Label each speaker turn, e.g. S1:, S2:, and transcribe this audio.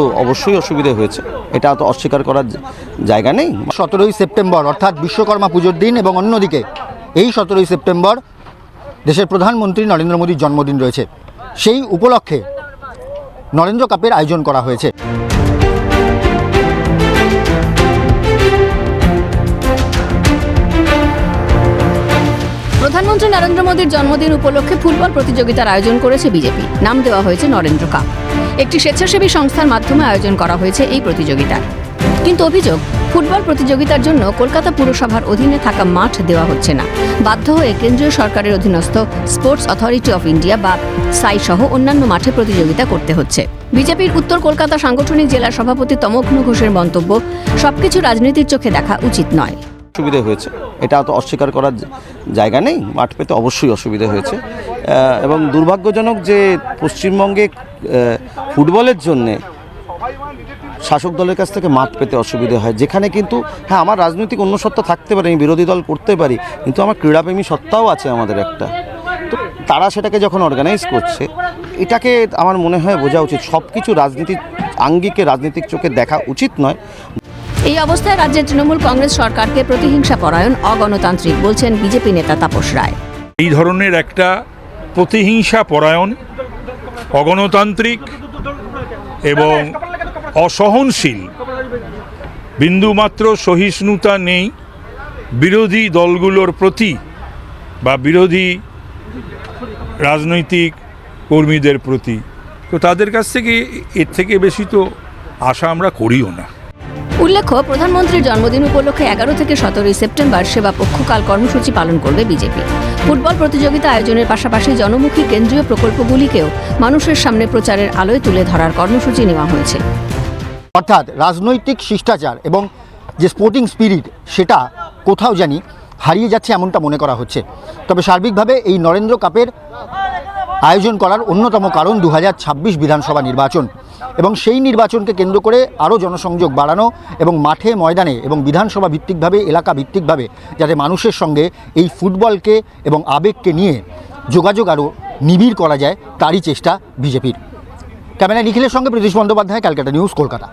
S1: তো অবশ্যই অসুবিধা হয়েছে। এটা তো অস্বীকার করার জায়গা নেই।
S2: সতেরোই সেপ্টেম্বর অর্থাৎ বিশ্বকর্মা পুজোর দিন এবং অন্যদিকে এই সতেরোই সেপ্টেম্বর দেশের প্রধানমন্ত্রী নরেন্দ্র মোদীর জন্মদিন রয়েছে। সেই উপলক্ষে নরেন্দ্র কাপের আয়োজন করা হয়েছে।
S3: প্রধানমন্ত্রী নরেন্দ্র মোদীর জন্মদিন উপলক্ষে ফুটবল প্রতিযোগিতার আয়োজন করেছে বিজেপি। নাম দেওয়া হয়েছে নরেন্দ্র কাপ। একটি স্বেচ্ছাসেবী সংস্থার মাধ্যমে আয়োজন করা হয়েছে এই প্রতিযোগিতার কিন্তু অভিযোগ, ফুটবল প্রতিযোগিতার জন্য কলকাতা পুরসভার অধীনে থাকা মাঠ দেওয়া হচ্ছে না। বাধ্য হয়ে কেন্দ্রীয় সরকারের অধীনস্থ স্পোর্টস অথরিটি অফ ইন্ডিয়া বা সাই সহ অন্যান্য মাঠে প্রতিযোগিতা করতে হচ্ছে। বিজেপির উত্তর কলকাতা সাংগঠনিক জেলা সভাপতি তমগ্ন ঘোষের মন্তব্য, সবকিছু রাজনীতির চোখে দেখা উচিত নয়।
S1: অসুবিধা হয়েছে। এটা তো অস্বীকার করার জায়গা নেই। মাঠ পেতে অবশ্যই অসুবিধা হয়েছে। এবং দুর্ভাগ্যজনক যে পশ্চিমবঙ্গে ফুটবলের জন্যে শাসক দলের কাছ থেকে মাঠ পেতে অসুবিধা হয়। যেখানে কিন্তু হ্যাঁ আমার রাজনৈতিক অন্য সত্তা থাকতে পারে আমি বিরোধী দল করতে পারি কিন্তু আমার ক্রীড়াপ্রেমী সত্তাও আছে আমাদের একটা। তো তারা সেটাকে যখন অর্গানাইজ করছে এটাকে আমার মনে হয় বোঝা উচিত। সব কিছু রাজনীতির আঙ্গিকে রাজনৈতিক চোখে দেখা উচিত নয়।
S3: এই অবস্থায় রাজ্যের তৃণমূল কংগ্রেস সরকারকে প্রতিহিংসা পরায়ণ অগণতান্ত্রিক বলছেন বিজেপি নেতা তাপস রায়।
S4: এই ধরনের একটা প্রতিহিংসা পরায়ণ, অগণতান্ত্রিক এবং অসহনশীল। বিন্দুমাত্র সহিষ্ণুতা নেই, বিরোধী দলগুলোর প্রতি বা বিরোধী রাজনৈতিক কর্মীদের প্রতি। তো তাদের কাছ থেকে এর থেকে বেশি তো আশা আমরা করিও না।
S3: উল্লেখ্য, প্রধানমন্ত্রীর জন্মদিন উপলক্ষে এগারো থেকে সতেরোই সেপ্টেম্বর সেবা পক্ষকাল কর্মসূচি পালন করবে বিজেপি। ফুটবল প্রতিযোগিতা আয়োজনের পাশাপাশি জনমুখী কেন্দ্রীয় প্রকল্পগুলিকেও মানুষের সামনে প্রচারের আলোয় তুলে ধরার কর্মসূচি নেওয়া হয়েছে।
S2: অর্থাৎ রাজনৈতিক শিষ্টাচার এবং যে স্পোর্টিং স্পিরিট সেটা কোথাও জানি হারিয়ে যাচ্ছে এমনটা মনে করা হচ্ছে। তবে সার্বিকভাবে এই নরেন্দ্র কাপের আয়োজন করার অন্যতম কারণ দু হাজার ছাব্বিশ বিধানসভা নির্বাচন। এবং সেই নির্বাচনকে কেন্দ্র করে আরও জনসংযোগ বাড়ানো এবং মাঠে ময়দানে এবং বিধানসভা ভিত্তিকভাবে, এলাকা ভিত্তিকভাবে যাতে মানুষের সঙ্গে এই ফুটবলকে এবং আবেগকে নিয়ে যোগাযোগ আরও নিবিড় করা যায়, তারই চেষ্টা বিজেপির। ক্যামেরা নিখিলের সঙ্গে প্রীতিশ বন্দ্যোপাধ্যায়, ক্যালকাটা নিউজ, কলকাতা।